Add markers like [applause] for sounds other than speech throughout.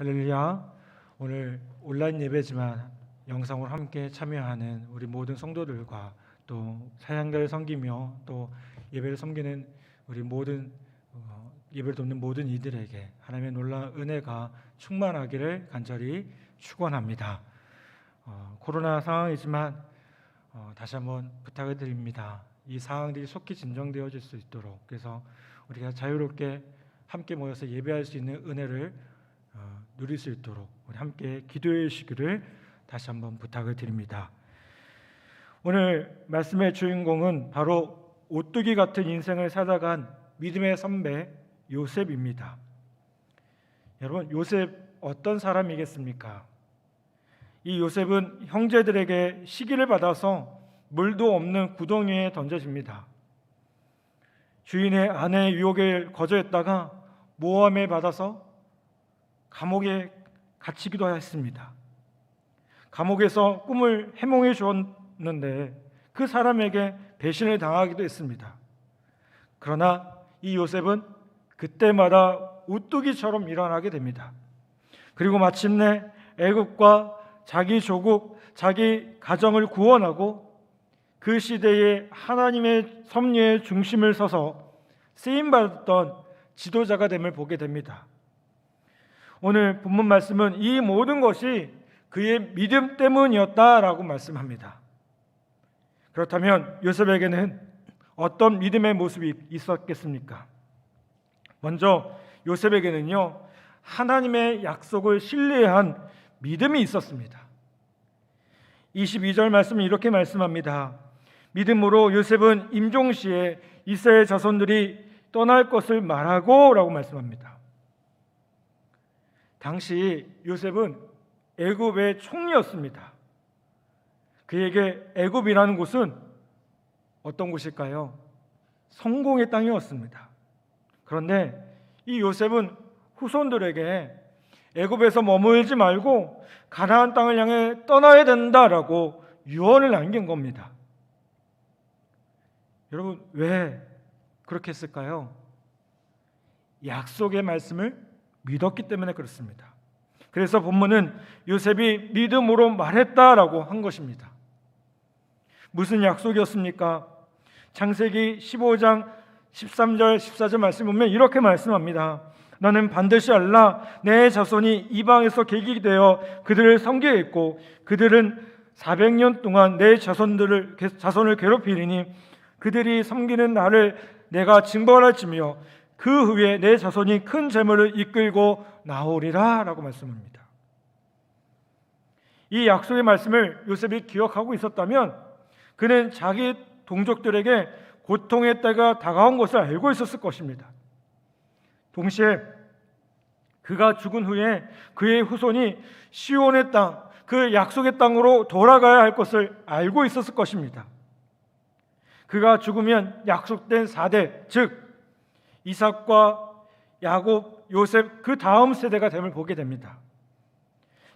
할렐루야. 오늘 온라인 예배지만 영상으로 함께 참여하는 우리 모든 성도들과 또 사양자를 섬기며 또 예배를 섬기는 우리 모든 어, 예배를 돕는 모든 이들에게 하나님의 놀라운 은혜가 충만하기를 간절히 축원합니다. 어, 코로나 상황이지만 어, 다시 한번 부탁을 드립니다. 이 상황들이 속히 진정되어질 수 있도록 그래서 우리가 자유롭게 함께 모여서 예배할 수 있는 은혜를 어, 누릴 수 있도록 우리 함께 기도해 주시기를 다시 한번 부탁을 드립니다. 오늘 말씀의 주인공은 바로 오뚜기 같은 인생을 살아간 믿음의 선배 요셉입니다. 여러분 요셉 어떤 사람이겠습니까? 이 요셉은 형제들에게 시기를 받아서 물도 없는 구덩이에 던져집니다. 주인의 아내의 유혹에 거절했다가 모함에 받아서 감옥에 갇히기도 했습니다. 감옥에서 꿈을 해몽해 주었는데 그 사람에게 배신을 당하기도 했습니다. 그러나 이 요셉은 그때마다 우뚜기처럼 일어나게 됩니다. 그리고 마침내 애국과 자기 조국, 자기 가정을 구원하고 그 시대에 하나님의 섭리의 중심을 서서 쓰임 받았던 지도자가 됨을 보게 됩니다. 오늘 본문 말씀은 이 모든 것이 그의 믿음 때문이었다라고 말씀합니다. 그렇다면 요셉에게는 어떤 믿음의 모습이 있었겠습니까? 먼저 요셉에게는요 하나님의 약속을 신뢰한 믿음이 있었습니다. 22절 말씀은 이렇게 말씀합니다. 믿음으로 요셉은 임종 시에 이스라엘 자손들이 떠날 것을 말하고라고 말씀합니다. 당시 요셉은 애굽의 총리였습니다. 그에게 애굽이라는 곳은 어떤 곳일까요? 성공의 땅이었습니다. 그런데 이 요셉은 후손들에게 애굽에서 머물지 말고 가나안 땅을 향해 떠나야 된다라고 유언을 남긴 겁니다. 여러분 왜 그렇게 했을까요? 약속의 말씀을 믿었기 때문에 그렇습니다. 그래서 본문은 요셉이 믿음으로 말했다라고 한 것입니다. 무슨 약속이었습니까? 창세기 15장 13절 14절 말씀 보면 이렇게 말씀합니다. 나는 반드시 알라 내 자손이 이방에서 계기 되어 그들을 섬기겠고 그들은 400년 동안 내 자손들을 자손을 괴롭히리니 그들이 섬기는 나를 내가 징벌할지며 그 후에 내 자손이 큰 재물을 이끌고 나오리라 라고 말씀합니다. 이 약속의 말씀을 요셉이 기억하고 있었다면 그는 자기 동족들에게 고통의 때가 다가온 것을 알고 있었을 것입니다. 동시에 그가 죽은 후에 그의 후손이 시온의 땅, 그 약속의 땅으로 돌아가야 할 것을 알고 있었을 것입니다. 그가 죽으면 약속된 4대, 즉 이삭과 야곱, 요셉 그 다음 세대가 됨을 보게 됩니다.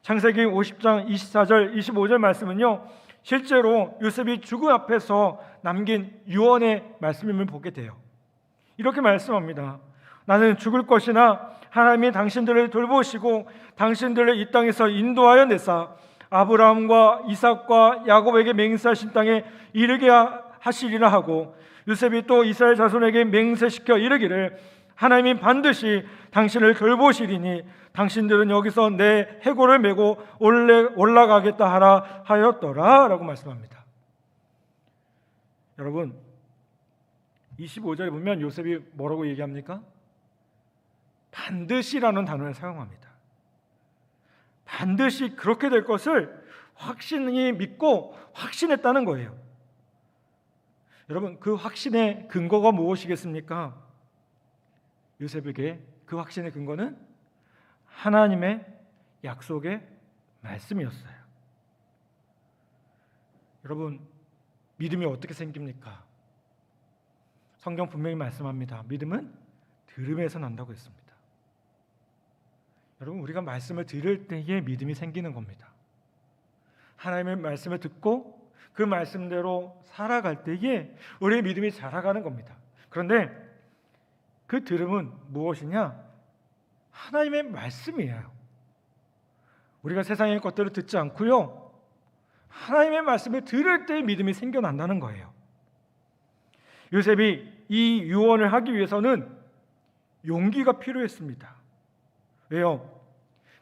창세기 50장 24절, 25절 말씀은요. 실제로 요셉이 죽음 앞에서 남긴 유언의 말씀임을 보게 돼요. 이렇게 말씀합니다. 나는 죽을 것이나 하나님이 당신들을 돌보시고 당신들을 이 땅에서 인도하여 내사 아브라함과 이삭과 야곱에게 맹세하신 땅에 이르게 하시리라 하고 요셉이 또 이스라엘 자손에게 맹세시켜 이르기를 하나님이 반드시 당신을 돌보시리니 당신들은 여기서 내 해골을 메고 올래, 올라가겠다 하라 하였더라라고 말씀합니다. 여러분 25절에 보면 요셉이 뭐라고 얘기합니까? 반드시라는 단어를 사용합니다. 반드시 그렇게 될 것을 확신이 믿고 확신했다는 거예요. 여러분 그 확신의 근거가 무엇이겠습니까? 요셉에게 그 확신의 근거는 하나님의 약속의 말씀이었어요. 여러분 믿음이 어떻게 생깁니까? 성경 분명히 말씀합니다. 믿음은 들음에서 난다고 했습니다. 여러분 우리가 말씀을 들을 때에 믿음이 생기는 겁니다. 하나님의 말씀을 듣고 그 말씀대로 살아갈 때에 우리의 믿음이 자라가는 겁니다. 그런데 그 들음은 무엇이냐? 하나님의 말씀이에요. 우리가 세상의 것들을 듣지 않고요. 하나님의 말씀을 들을 때 믿음이 생겨난다는 거예요. 요셉이 이 유언을 하기 위해서는 용기가 필요했습니다. 왜요?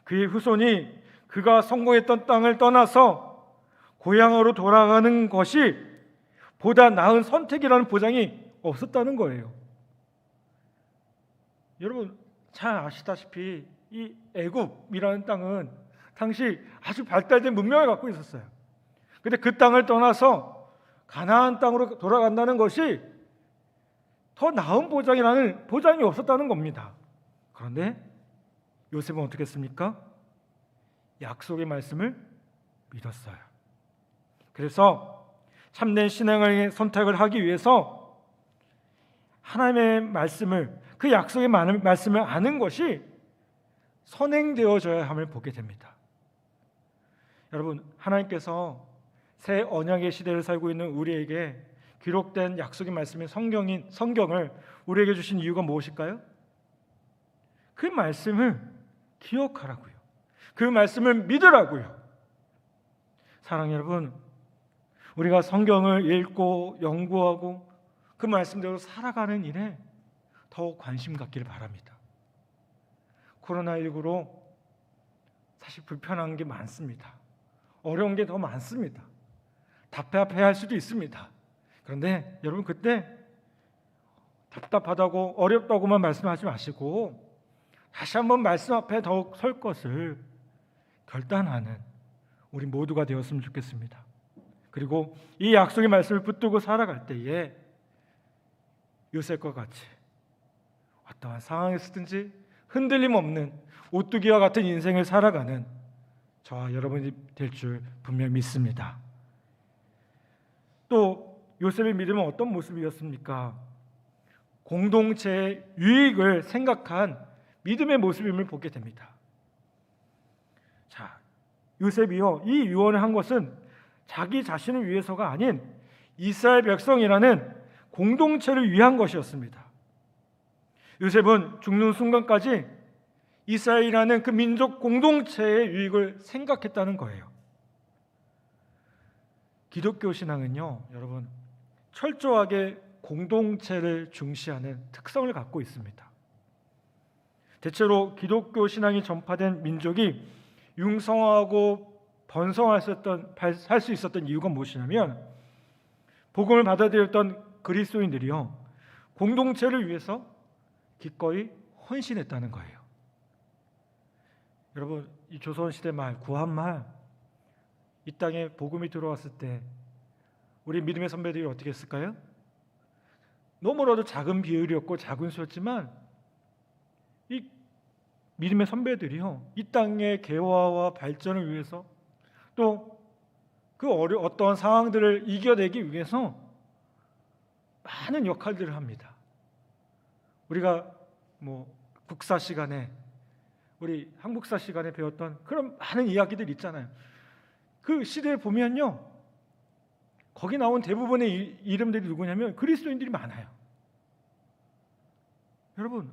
그의 후손이 그가 성공했던 땅을 떠나서 고향으로 돌아가는 것이 보다 나은 선택이라는 보장이 없었다는 거예요. 여러분 잘 아시다시피 이 애굽이라는 땅은 당시 아주 발달된 문명을 갖고 있었어요. 근데 그 땅을 떠나서 가나안 땅으로 돌아간다는 것이 더 나은 보장이라는 보장이 없었다는 겁니다. 그런데 요셉은 어떻게 했습니까? 약속의 말씀을 믿었어요. 그래서 참된 신앙의 선택을 하기 위해서 하나님의 말씀을 그 약속의 말씀을 아는 것이 선행되어져야 함을 보게 됩니다. 여러분 하나님께서 새 언약의 시대를 살고 있는 우리에게 기록된 약속의 말씀인 성경인 성경을 우리에게 주신 이유가 무엇일까요? 그 말씀을 기억하라고요. 그 말씀을 믿으라고요. 사랑 여러분, 우리가 성경을 읽고 연구하고 그 말씀대로 살아가는 일에 더욱 관심 갖기를 바랍니다. 코로나19로 사실 불편한 게 많습니다. 어려운 게 더 많습니다. 답답해할 수도 있습니다. 그런데 여러분 그때 답답하다고 어렵다고만 말씀하지 마시고 다시 한번 말씀 앞에 더욱 설 것을 결단하는 우리 모두가 되었으면 좋겠습니다. 그리고 이 약속의 말씀을 붙들고 살아갈 때에 요셉과 같이 어떠한 상황에서든지 흔들림 없는 오뚜기와 같은 인생을 살아가는 저와 여러분이 될 줄 분명 믿습니다. 또 요셉의 믿음은 어떤 모습이었습니까? 공동체의 유익을 생각한 믿음의 모습임을 보게 됩니다. 자, 요셉이요 이 유언을 한 것은 자기 자신을 위해서가 아닌 이스라엘 백성이라는 공동체를 위한 것이었습니다. 요셉은 죽는 순간까지 이스라엘이라는 그 민족 공동체의 유익을 생각했다는 거예요. 기독교 신앙은요, 여러분 철저하게 공동체를 중시하는 특성을 갖고 있습니다. 대체로 기독교 신앙이 전파된 민족이 융성하고 번성할 수 있었던, 살 수 있었던 이유가 무엇이냐면 복음을 받아들였던 그리스도인들이요 공동체를 위해서 기꺼이 헌신했다는 거예요. 여러분 이 조선 시대 말 구한 말 이 땅에 복음이 들어왔을 때 우리 믿음의 선배들이 어떻게 했을까요? 너무나도 작은 비율이었고 작은 수였지만 이 믿음의 선배들이요 이 땅의 개화와 발전을 위해서 또 그 어려 어떠한 상황들을 이겨내기 위해서 많은 역할들을 합니다. 우리가 뭐 국사 시간에 우리 한국사 시간에 배웠던 그런 많은 이야기들 있잖아요. 그 시대에 보면요. 거기 나온 대부분의 이- 이름들이 누구냐면 그리스도인들이 많아요. 여러분,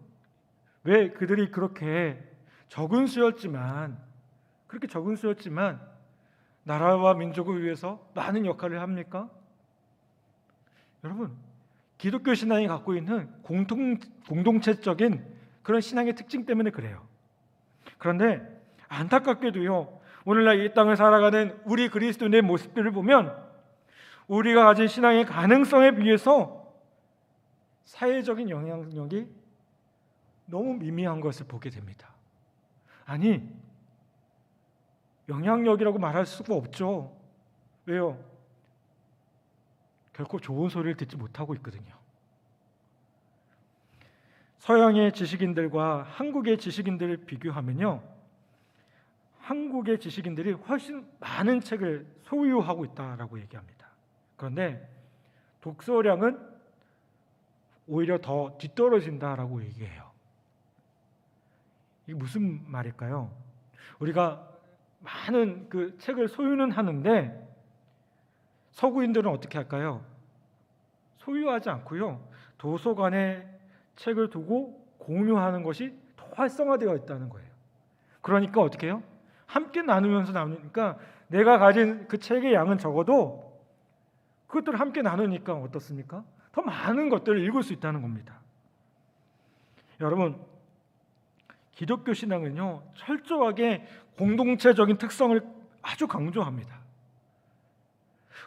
왜 그들이 그렇게 적은 수였지만 그렇게 적은 수였지만 나라와 민족을 위해서 많은 역할을 합니까? 여러분, 기독교 신앙이 갖고 있는 공통 공동체적인 그런 신앙의 특징 때문에 그래요. 그런데 안타깝게도요. 오늘날 이 땅을 살아가는 우리 그리스도인의 모습들을 보면 우리가 가진 신앙의 가능성에 비해서 사회적인 영향력이 너무 미미한 것을 보게 됩니다. 아니 영향력이라고 말할 수가 없죠. 왜요? 결코 좋은 소리를 듣지 못하고 있거든요. 서양의 지식인들과 한국의 지식인들을 비교하면요. 한국의 지식인들이 훨씬 많은 책을 소유하고 있다라고 얘기합니다. 그런데 독서량은 오히려 더 뒤떨어진다라고 얘기해요. 이게 무슨 말일까요? 우리가 많은 그 책을 소유는 하는데 서구인들은 어떻게 할까요? 소유하지 않고요. 도서관에 책을 두고 공유하는 것이 더 활성화되어 있다는 거예요. 그러니까 어떻게 해요? 함께 나누면서 나누니까 내가 가진 그 책의 양은 적어도 그것들을 함께 나누니까 어떻습니까? 더 많은 것들을 읽을 수 있다는 겁니다. 여러분 기독교 신앙은요 철저하게 공동체적인 특성을 아주 강조합니다.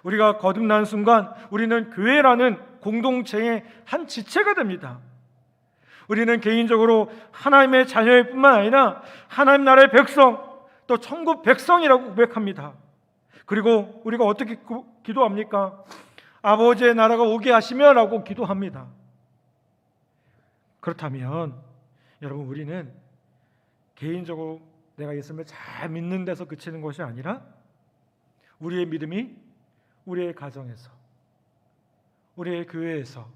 우리가 거듭난 순간 우리는 교회라는 공동체의 한 지체가 됩니다. 우리는 개인적으로 하나님의 자녀일 뿐만 아니라 하나님 나라의 백성 또 천국 백성이라고 고백합니다. 그리고 우리가 어떻게 구- 기도합니까? 아버지의 나라가 오게 하시며라고 기도합니다. 그렇다면 여러분 우리는 개인적으로 내가 예수님을 잘 믿는 데서 그치는 것이 아니라 우리의 믿음이 우리의 가정에서 우리의 교회에서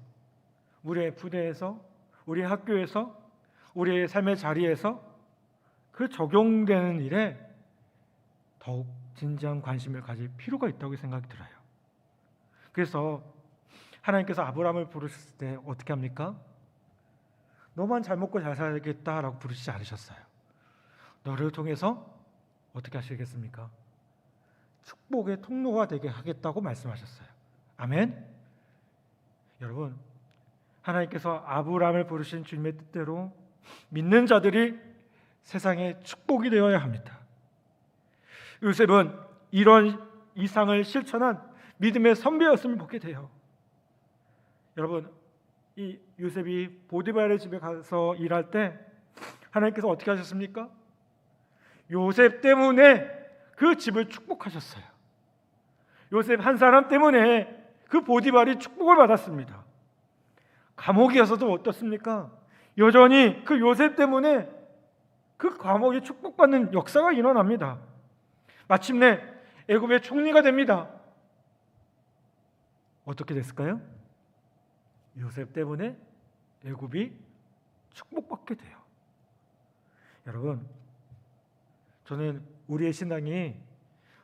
우리의 부대에서 우리의 학교에서 우리의 삶의 자리에서 그 적용되는 일에 더욱 진지한 관심을 가질 필요가 있다고 생각이 들어요. 그래서 하나님께서 아브라함을 부르셨을 때 어떻게 합니까? 너만 잘 먹고 잘 살겠다라고 부르시지 않으셨어요. 너를 통해서 어떻게 하시겠습니까? 축복의 통로가 되게 하겠다고 말씀하셨어요. 아멘. 여러분, 하나님께서 아브라함을 부르신 주님의 뜻대로 믿는 자들이 세상의 축복이 되어야 합니다. 요셉은 이런 이상을 실천한 믿음의 선배였음을 보게 돼요. 여러분, 이 요셉이 보디발의 집에 가서 일할 때 하나님께서 어떻게 하셨습니까? 요셉 때문에 그 집을 축복하셨어요. 요셉 한 사람 때문에 그 보디발이 축복을 받았습니다. 감옥이어서도 어떻습니까? 여전히 그 요셉 때문에 그 감옥이 축복받는 역사가 일어납니다. 마침내 애굽의 총리가 됩니다. 어떻게 됐을까요? 요셉 때문에 애굽이 축복받게 돼요. 여러분, 저는 우리의 신앙이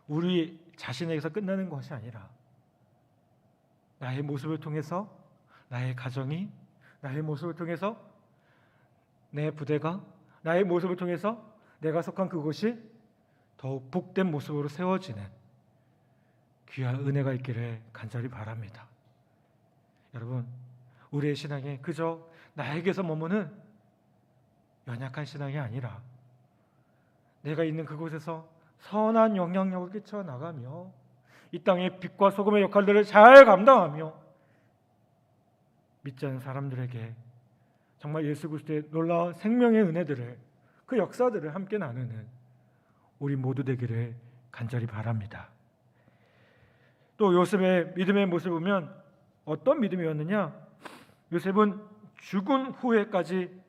우리 자신에게서 끝나는 것이 아니라 나의 모습을 통해서 나의 가정이 나의 모습을 통해서 내 부대가 나의 모습을 통해서 내가 속한 그곳이 더욱 복된 모습으로 세워지는 귀한 은혜가 있기를 간절히 바랍니다. 여러분, 우리의 신앙이 그저 나에게서 머무는 연약한 신앙이 아니라 내가 있는 그곳에서 선한 영향력을 끼쳐 나가며 이 땅의 빛과 소금의 역할들을 잘 감당하며 믿지 않는 사람들에게 정말 예수 그리스도의 놀라운 생명의 은혜들을 그 역사들을 함께 나누는 우리 모두 되기를 간절히 바랍니다. 또 요셉의 믿음의 모습을 보면 어떤 믿음이었느냐? 요셉은 죽은 후에까지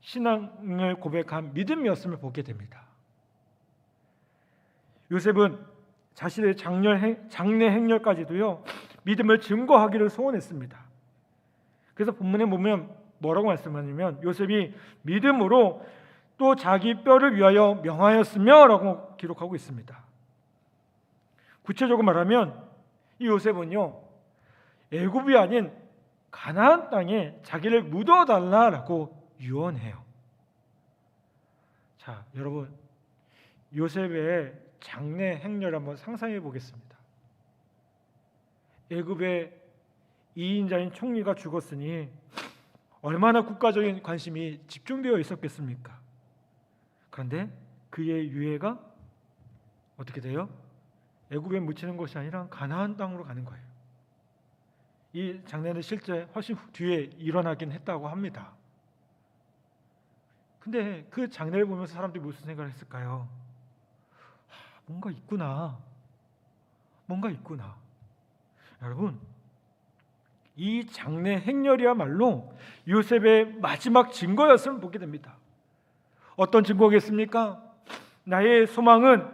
신앙을 고백한 믿음이었음을 보게 됩니다. 요셉은 자신의 장렬 행- 장래 행렬까지도요 믿음을 증거하기를 소원했습니다. 그래서 본문에 보면 뭐라고 말씀하냐면 요셉이 믿음으로 또 자기 뼈를 위하여 명하였으며라고 기록하고 있습니다. 구체적으로 말하면 이 요셉은요 애굽이 아닌 가나안 땅에 자기를 묻어 달라라고 유언해요. 자, 여러분 요셉의 장래 행렬 한번 상상해 보겠습니다. 애굽의 2인자인 총리가 죽었으니 얼마나 국가적인 관심이 집중되어 있었겠습니까? 그런데 그의 유해가 어떻게 돼요? 애굽에 묻히는 것이 아니라 가나안 땅으로 가는 거예요. 이 장례는 실제 훨씬 후- 뒤에 일어나긴 했다고 합니다. 근데 그 장례를 보면서 사람들이 무슨 생각을 했을까요? 하, 뭔가 있구나. 뭔가 있구나. 여러분, 이 장례 행렬이야말로 요셉의 마지막 증거였음을 보게 됩니다. 어떤 증거겠습니까? 나의 소망은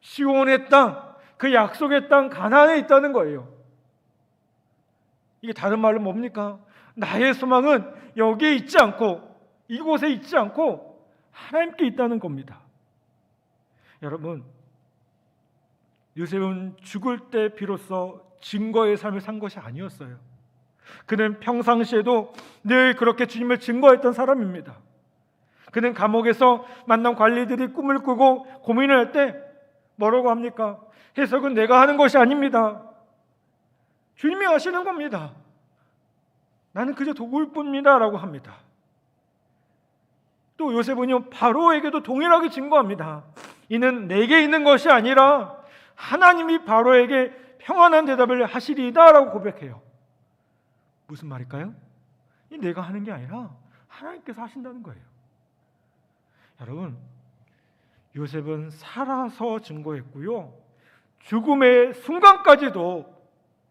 시온의 땅, 그 약속의 땅 가나안에 있다는 거예요. 이게 다른 말로 뭡니까? 나의 소망은 여기에 있지 않고 이곳에 있지 않고 하나님께 있다는 겁니다. 여러분, 요셉은 죽을 때 비로소 증거의 삶을 산 것이 아니었어요. 그는 평상시에도 늘 그렇게 주님을 증거했던 사람입니다. 그는 감옥에서 만난 관리들이 꿈을 꾸고 고민을 할 때 뭐라고 합니까? 해석은 내가 하는 것이 아닙니다. 주님이 하시는 겁니다. 나는 그저 도구일 뿐입니다 라고 합니다. 또 요셉은요 바로에게도 동일하게 증거합니다. 이는 내게 있는 것이 아니라 하나님이 바로에게 평안한 대답을 하시리다라고 고백해요. 무슨 말일까요? 이 내가 하는 게 아니라 하나님께서 하신다는 거예요. 여러분 요셉은 살아서 증거했고요. 죽음의 순간까지도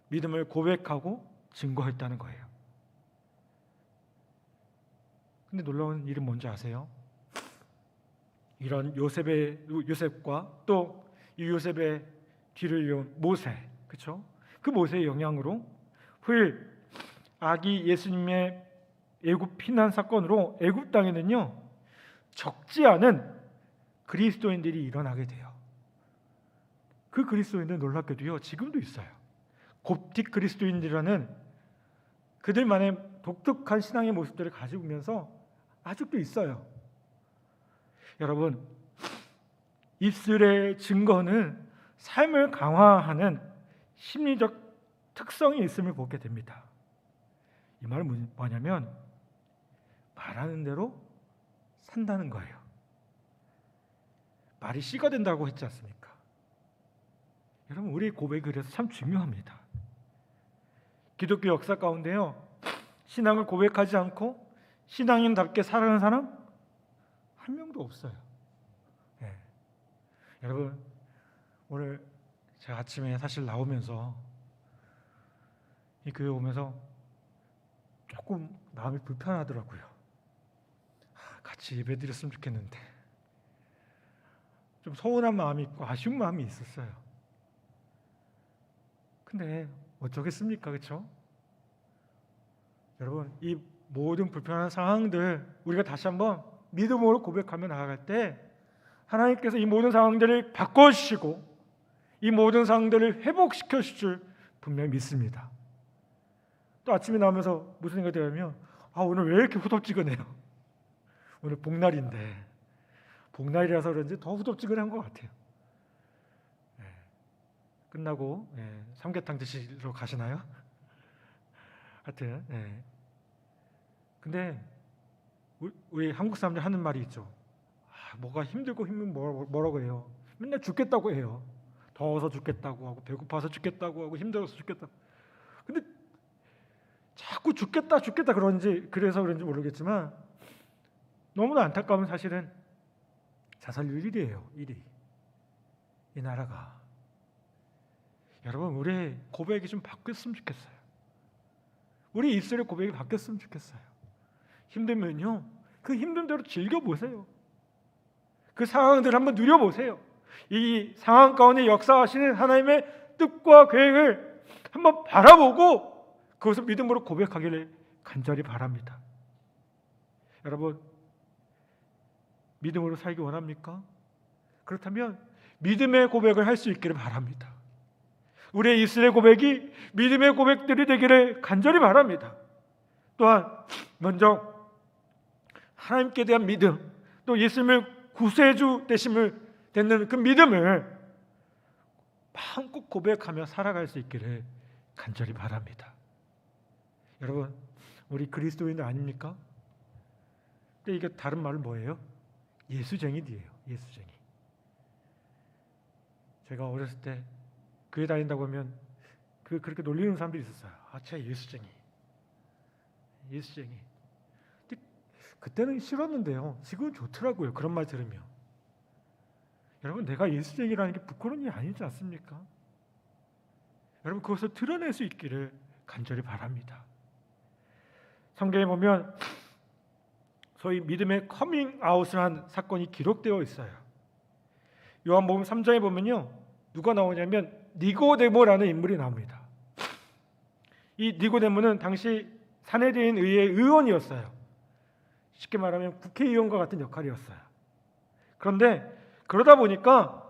믿음을 고백하고 증거했다는 거예요. 근데 놀라운 일은 뭔지 아세요? 이런 요셉의 요셉과 또 이 요셉의 뒤를 이은 모세, 그렇죠? 그 모세의 영향으로 후일 아기 예수님의 애굽 피난 사건으로 애굽 땅에는요 적지 않은 그리스도인들이 일어나게 돼요. 그 그리스도인들 놀랍게도요 지금도 있어요. 곱틱 그리스도인이라는 그들만의 독특한 신앙의 모습들을 가지고 오면서 아직도 있어요. 여러분 입술의 증거는 삶을 강화하는 심리적 특성이 있음을 보게 됩니다. 이 말은 뭐냐면 말하는 대로 산다는 거예요. 말이 씨가 된다고 했지 않습니까? 여러분 우리 고백이 그래서 참 중요합니다. 기독교 역사 가운데요 신앙을 고백하지 않고 신앙인답게 살아가는 사람 한 명도 없어요. 예. 여러분 오늘 제가 아침에 사실 나오면서 이 교회 오면서 조금 마음이 불편하더라고요. 아, 같이 예배드렸으면 좋겠는데 좀 서운한 마음이 있고 아쉬운 마음이 있었어요. 근데 어쩌겠습니까, 그렇죠? 여러분 이 모든 불편한 상황들 우리가 다시 한번 믿음으로 고백하며 나아갈 때 하나님께서 이 모든 상황들을 바꿔주시고 이 모든 상황들을 회복시켜 주실 줄 분명히 믿습니다. 또 아침에 나오면서 무슨 생각이 들냐면 아 오늘 왜 이렇게 후덥지근해요? 오늘 복날인데 복날이라서 그런지 더 후덥지근한 것 같아요. 예. 끝나고 예, 삼계탕 드시러 가시나요? [laughs] 하여튼 예. 근데 우리, 한국 사람들 하는 말이 있죠. 아, 뭐가 힘들고 힘든 뭐, 뭐라고 해요? 맨날 죽겠다고 해요. 더워서 죽겠다고 하고 배고파서 죽겠다고 하고 힘들어서 죽겠다. 근데 자꾸 죽겠다 죽겠다 그런지 그래서 그런지 모르겠지만 너무나 안타까운 사실은 자살률 1위예요. 1위. 이 나라가 여러분 우리 고백이 좀 바뀌었으면 좋겠어요. 우리 입술의 고백이 바뀌었으면 좋겠어요. 힘들면요. 그 힘든 대로 즐겨 보세요. 그 상황들 한번 누려 보세요. 이 상황 가운데 역사하시는 하나님의 뜻과 계획을 한번 바라보고 그것을 믿음으로 고백하기를 간절히 바랍니다. 여러분 믿음으로 살기 원합니까? 그렇다면 믿음의 고백을 할 수 있기를 바랍니다. 우리의 입술의 고백이 믿음의 고백들이 되기를 간절히 바랍니다. 또한 먼저 하나님께 대한 믿음, 또 예수님을 구세주 되심을 되는 그 믿음을 마음껏 고백하며 살아갈 수 있기를 간절히 바랍니다. 여러분, 우리 그리스도인들 아닙니까? 근데 이게 다른 말은 뭐예요? 예수쟁이들이에요. 예수쟁이. 제가 어렸을 때 교회 다닌다고 하면 그 그렇게 놀리는 사람들이 있었어요. 아, 쟤 예수쟁이. 예수쟁이. 그때는 싫었는데요. 지금은 좋더라고요. 그런 말 들으면. 여러분, 내가 예수쟁이라는 게 부끄러운 일이 아니지 않습니까? 여러분, 그것을 드러낼 수 있기를 간절히 바랍니다. 성경에 보면 소위 믿음의 커밍 아웃을 한 사건이 기록되어 있어요. 요한복음 3장에 보면요. 누가 나오냐면 니고데모라는 인물이 나옵니다. 이 니고데모는 당시 사내대인 의회 의원이었어요. 쉽게 말하면 국회의원과 같은 역할이었어요. 그런데 그러다 보니까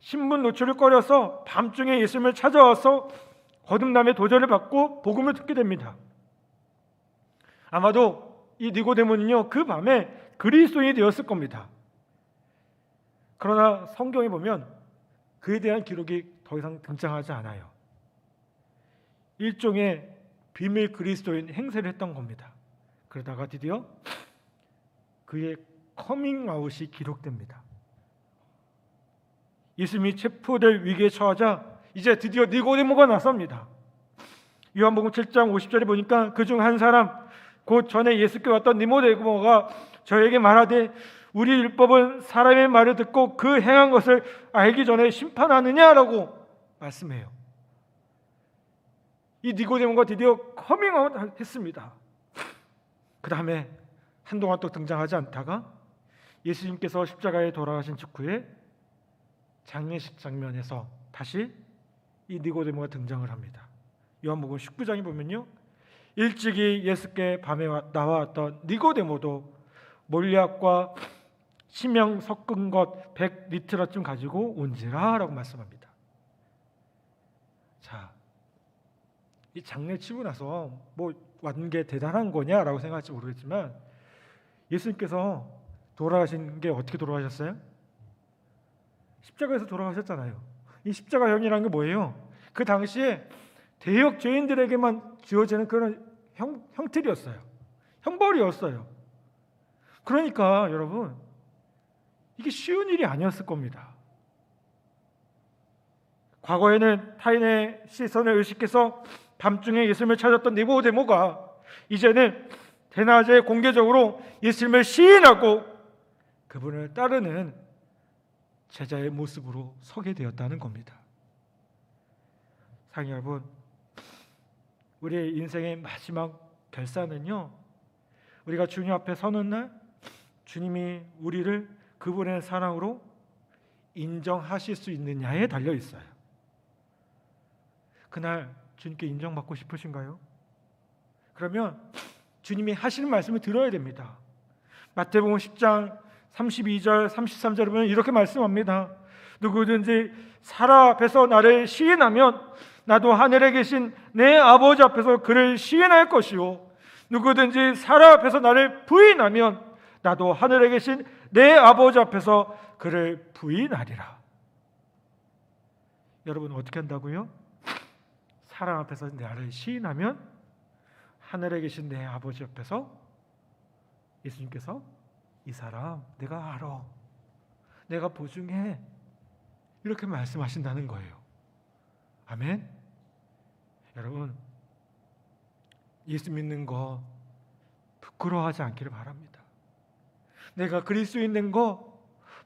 신분 노출을 꺼려서 밤중에 예수님을 찾아와서 거듭남의 도전을 받고 복음을 듣게 됩니다. 아마도 이 니고데모는요 그 밤에 그리스도인이 되었을 겁니다. 그러나 성경에 보면 그에 대한 기록이 더 이상 등장하지 않아요. 일종의 비밀 그리스도인 행세를 했던 겁니다. 그러다가 드디어 그의 커밍아웃이 기록됩니다. 예수님이 체포될 위기에 처하자 이제 드디어 니고데모가 나섭니다. 요한복음 7장 50절에 보니까 그 중 한 사람 곧 전에 예수께 왔던 니고데모가 저에게 말하되 우리 율법은 사람의 말을 듣고 그 행한 것을 알기 전에 심판하느냐라고 말씀해요. 이 니고데모가 드디어 커밍아웃 했습니다. 그 다음에 한동안 또 등장하지 않다가 예수님께서 십자가에 돌아가신 직후에 장례식 장면에서 다시 이 니고데모가 등장을 합니다. 요한복음 19장에 보면요. 일찍이 예수께 밤에 와- 나와왔던 니고데모도 몰약과 심형 섞은 것 100리트러쯤 가지고 온지라라고 말씀합니다. 자, 이 장례 치고 나서 뭐 왔는 게 대단한 거냐라고 생각할지 모르겠지만 예수님께서 돌아가신 게 어떻게 돌아가셨어요? 십자가에서 돌아가셨잖아요. 이 십자가형이라는 게 뭐예요? 그 당시에 대역 죄인들에게만 지어지는 그런 형, 형틀이었어요. 형벌이었어요. 그러니까 여러분 이게 쉬운 일이 아니었을 겁니다. 과거에는 타인의 시선을 의식해서 밤중에 예수님을 찾았던 니고데모가 이제는 대낮에 공개적으로 예수님을 시인하고 그분을 따르는 제자의 모습으로 서게 되었다는 겁니다. 사랑 여러분, 우리의 인생의 마지막 결산은요. 우리가 주님 앞에 서는 날 주님이 우리를 그분의 사랑으로 인정하실 수 있느냐에 달려 있어요. 그날 주님께 인정받고 싶으신가요? 그러면 주님이 하시는 말씀을 들어야 됩니다. 마태복음 10장 32절 33절에 보면 이렇게 말씀합니다. 누구든지 사라 앞에서 나를 시인하면 나도 하늘에 계신 내 아버지 앞에서 그를 시인할 것이요 누구든지 사라 앞에서 나를 부인하면 나도 하늘에 계신 내 아버지 앞에서 그를 부인하리라. 여러분 어떻게 한다고요? 사람 앞에서 나를 시인하면 하늘에 계신 내 아버지 옆에서 예수님께서 이 사람 내가 알아. 내가 보증해. 이렇게 말씀하신다는 거예요. 아멘. 여러분 예수 믿는 거 부끄러워하지 않기를 바랍니다. 내가 그리스도인 된거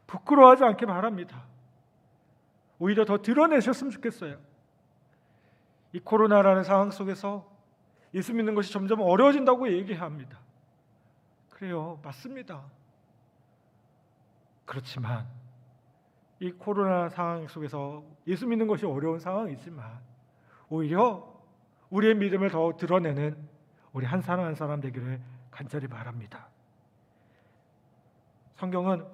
부끄러워하지 않게 바랍니다. 오히려 더 드러내셨으면 좋겠어요. 이 코로나라는 상황 속에서 예수 믿는 것이 점점 어려워진다고 얘기합니다. 그래요. 맞습니다. 그렇지만 이 코로나 상황 속에서 예수 믿는 것이 어려운 상황이지만 오히려 우리의 믿음을 더 드러내는 우리 한 사람 한 사람 되기를 간절히 바랍니다. 성경은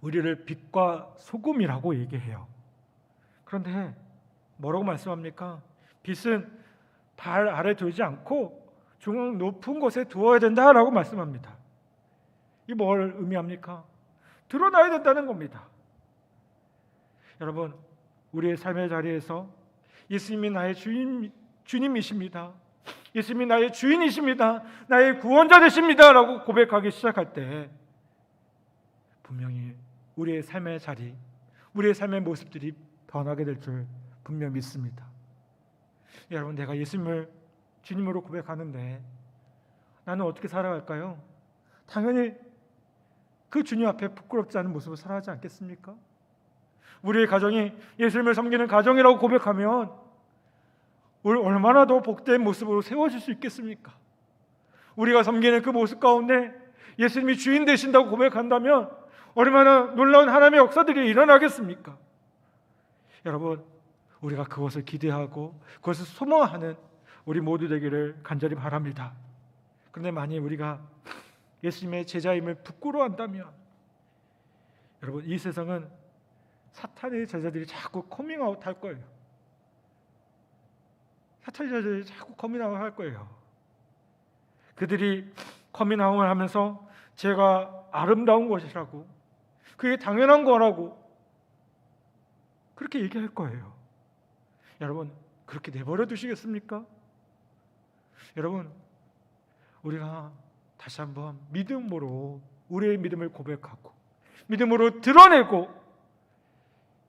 우리를 빛과 소금이라고 얘기해요. 그런데 뭐라고 말씀합니까? 빛은 발 아래 두지 않고 중앙 높은 곳에 두어야 된다라고 말씀합니다. 이 뭘 의미합니까? 드러나야 된다는 겁니다. 여러분, 우리의 삶의 자리에서 예수님이 나의 주인, 주님이십니다. 예수님이 나의 주인이십니다. 나의 구원자 되십니다라고 고백하기 시작할 때 분명히 우리의 삶의 자리, 우리의 삶의 모습들이 변하게 될 줄 분명 믿습니다. 여러분, 내가 예수님을 주님으로 고백하는데 나는 어떻게 살아갈까요? 당연히 그 주님 앞에 부끄럽지 않은 모습을 살아가지 않겠습니까? 우리의 가정이 예수님을 섬기는 가정이라고 고백하면 얼마나 더 복된 모습으로 세워질 수 있겠습니까? 우리가 섬기는 그 모습 가운데 예수님이 주인 되신다고 고백한다면 얼마나 놀라운 하나님의 역사들이 일어나겠습니까? 여러분, 우리가 그것을 기대하고 그것을 소망하는 우리 모두 되기를 간절히 바랍니다. 그런데 만약 우리가 예수님의 제자임을 부끄러워한다면 여러분 이 세상은 사탄의 제자들이 자꾸 커밍아웃 할 거예요. 사탄의 제자들이 자꾸 커밍아웃 할 거예요. 그들이 커밍아웃을 하면서 제가 아름다운 것이라고 그게 당연한 거라고 그렇게 얘기할 거예요. 여러분 그렇게 내버려 두시겠습니까? 여러분 우리가 다시 한번 믿음으로 우리의 믿음을 고백하고 믿음으로 드러내고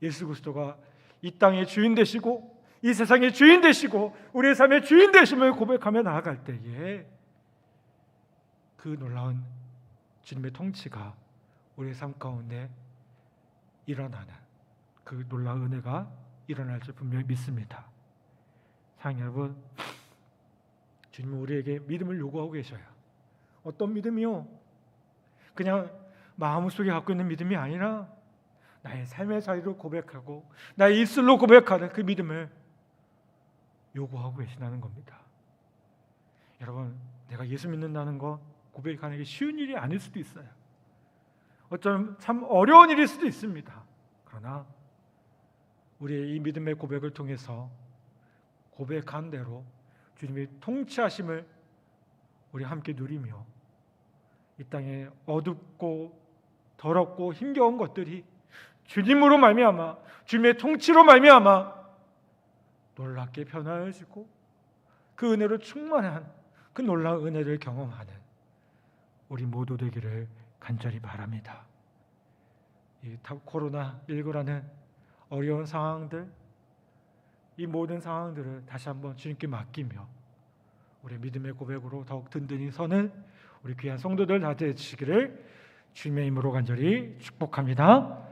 예수 그리스도가 이 땅의 주인 되시고 이 세상의 주인 되시고 우리의 삶의 주인 되심을 고백하며 나아갈 때에 그 놀라운 주님의 통치가 우리의 삶 가운데 일어나는 그 놀라운 은혜가 일어날 줄 분명히 믿습니다. 사랑 여러분, 주님은 우리에게 믿음을 요구하고 계셔요. 어떤 믿음이요? 그냥 마음속에 갖고 있는 믿음이 아니라 나의 삶의 자리로 고백하고 나의 입술로 고백하는 그 믿음을 요구하고 계시다는 겁니다. 여러분, 내가 예수 믿는다는 것 고백하는 게 쉬운 일이 아닐 수도 있어요. 어쩌면 참 어려운 일일 수도 있습니다. 그러나 우리의 이 믿음의 고백을 통해서 고백한 대로 주님의 통치하심을 우리 함께 누리며 이 땅에 어둡고 더럽고 힘겨운 것들이 주님으로 말미암아 주님의 통치로 말미암아 놀랍게 변화해지고 그 은혜로 충만한 그 놀라운 은혜를 경험하는 우리 모두 되기를 간절히 바랍니다. 이 코로나 19라는 어려운 상황들 이 모든 상황들을 다시 한번 주님께 맡기며 우리 믿음의 고백으로 더욱 든든히 서는 우리 귀한 성도들 다 되시기를 주님의 이름으로 간절히 축복합니다.